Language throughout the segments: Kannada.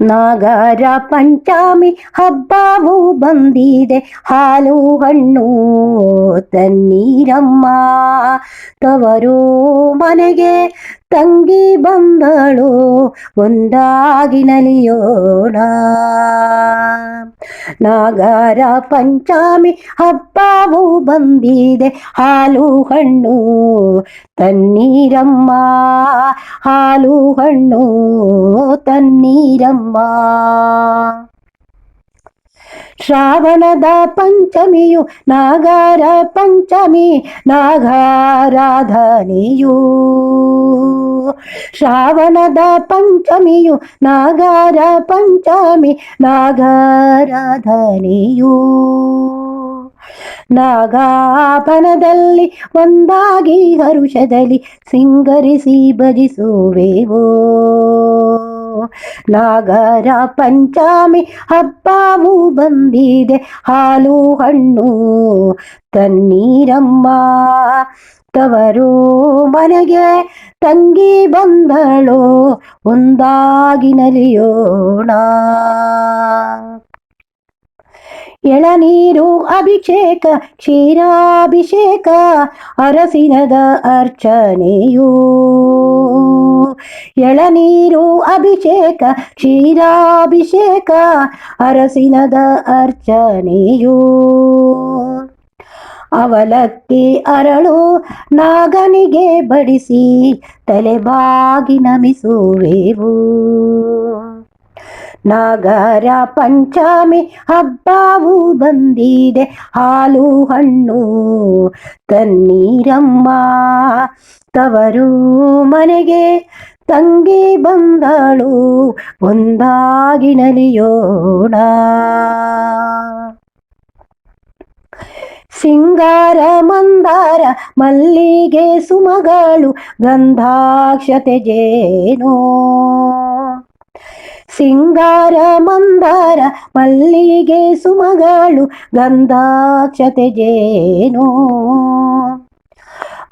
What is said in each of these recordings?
ನಾಗರ ಪಂಚಮಿ ಹಬ್ಬವು ಬಂದಿದೆ. ಹಾಲು ಹಣ್ಣು ತನ್ನೀರಮ್ಮ ತವರು ಮನೆಗೆ ತಂಗಿ ಬಂದಳು ಒಂದಾಗಿ ನಲಿಯೋಣ. ನಾಗರ ಪಂಚಮಿ ಹಬ್ಬವು ಬಂದಿದೆ ಹಾಲು ಹಣ್ಣು ತನ್ನೀರಮ್ಮ ಹಾಲು ಹಣ್ಣು ತನ್ನೀರಮ್ಮ ಶ್ರಾವಣದ ಪಂಚಮಿಯು ನಾಗಾರ ಪಂಚಮಿ, ನಾಗಾರಾಧನೆಯು. ಶ್ರಾವಣದ ಪಂಚಮಿಯು ನಾಗಾರ ಪಂಚಮಿ, ನಾಗಾರಾಧನೆಯು. ನಾಗಾಪನದಲ್ಲಿ ಒಂದಾಗಿ ಹರುಷದಲ್ಲಿ ಸಿಂಗರಿಸಿ ಭಜಿಸುವೆವೋ. ನಾಗರ ಪಂಚಮಿ ಹಬ್ಬವು ಬಂದಿದೆ. ಹಾಲು ಹಣ್ಣು ತನ್ನೀರಮ್ಮ ತವರು ಮನೆಗೆ ತಂಗಿ ಬಂದಳು. ಒಂದಾಗಿ ನಲಿಯೋಣ. ಎಳನೀರು ಅಭಿಷೇಕ, ಕ್ಷೀರಾಭಿಷೇಕ, ಅರಸಿನದ ಅರ್ಚನೆಯೂ. ಎಳನೀರು ಅಭಿಷೇಕ, ಕ್ಷೀರಾಭಿಷೇಕ, ಅರಸಿನದ ಅರ್ಚನೆಯೂ. ಅವಲಕ್ಕಿ ಅರಳು ನಾಗನಿಗೆ ಬಡಿಸಿ, ತಲೆಬಾಗಿ ನಮಿಸುವೆವು. ನಾಗರ ಪಂಚಮಿ ಹಬ್ಬವು ಬಂದಿದೆ. ಹಾಲು, ಹಣ್ಣು ತನ್ನೀರಮ್ಮ ತವರು ಮನೆಗೆ ತಂಗಿ ಬಂದಳು. ಒಂದಾಗಿ ನಲಿಯೋಣ. ಸಿಂಗಾರ, ಮಂದಾರ, ಮಲ್ಲಿಗೆ ಸುಮಗಳು, ಗಂಧಾಕ್ಷತೆ ಜೇನು. ಸಿಂಗಾರ ಮಂದಾರ ಮಲ್ಲಿಗೆ ಸುಮಗಳು ಗಂಧಾಕ್ಷತೆ ಜೇನು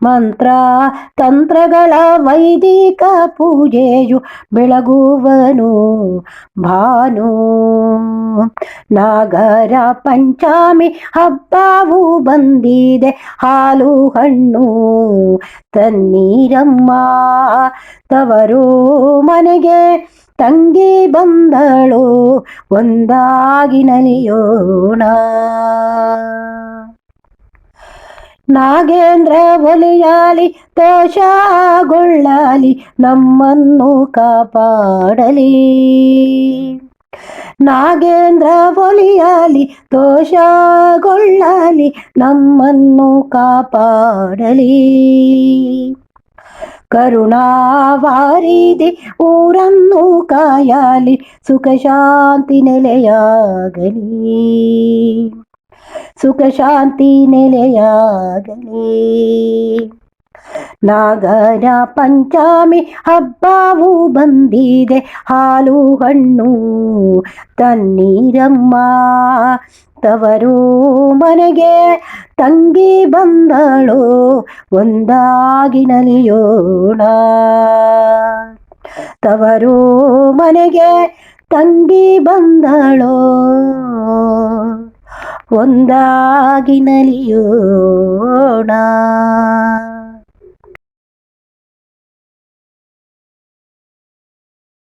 ಮಂತ್ರ ತಂತ್ರಗಳ ವೈದಿಕ ಪೂಜೆಯು ಬೆಳಗುವನು ಭಾನು. ನಾಗರ ಪಂಚಮಿ ಹಬ್ಬವು ಬಂದಿದೆ ಹಾಲು ಹಣ್ಣು ತನ್ನೀರಮ್ಮ ತವರು ಮನೆಗೆ ತಂಗಿ ಬಂದಳು ಒಂದಾಗಿ ನಲಿಯೋಣ. ನಾಗೇಂದ್ರ ಒಲಿಯಾಲಿ ದೋಷಗೊಳ್ಳಲಿ ನಮ್ಮನ್ನು ಕಾಪಾಡಲಿ. ನಾಗೇಂದ್ರ ಒಲಿಯಾಲಿ ದೋಷಗೊಳ್ಳಲಿ ನಮ್ಮನ್ನು ಕಾಪಾಡಲಿ. കരുണാവാരീതി ഉറന്നു കായാലി സുഖശാന്തി നിലയാകലി. സുഖശാന്തി നിലയാകലി. ನಾಗರ ಪಂಚಮಿ ಹಬ್ಬವು ಬಂದಿದೆ. ಹಾಲು, ಹಣ್ಣು ತನ್ನೀರಮ್ಮ ತವರು ಮನೆಗೆ ತಂಗಿ ಬಂದಳು. ಒಂದಾಗಿ ನಲಿಯೋಣ. ತವರು ಮನೆಗೆ ತಂಗಿ ಬಂದಳು. ಒಂದಾಗಿ ನಲಿಯೋಣ.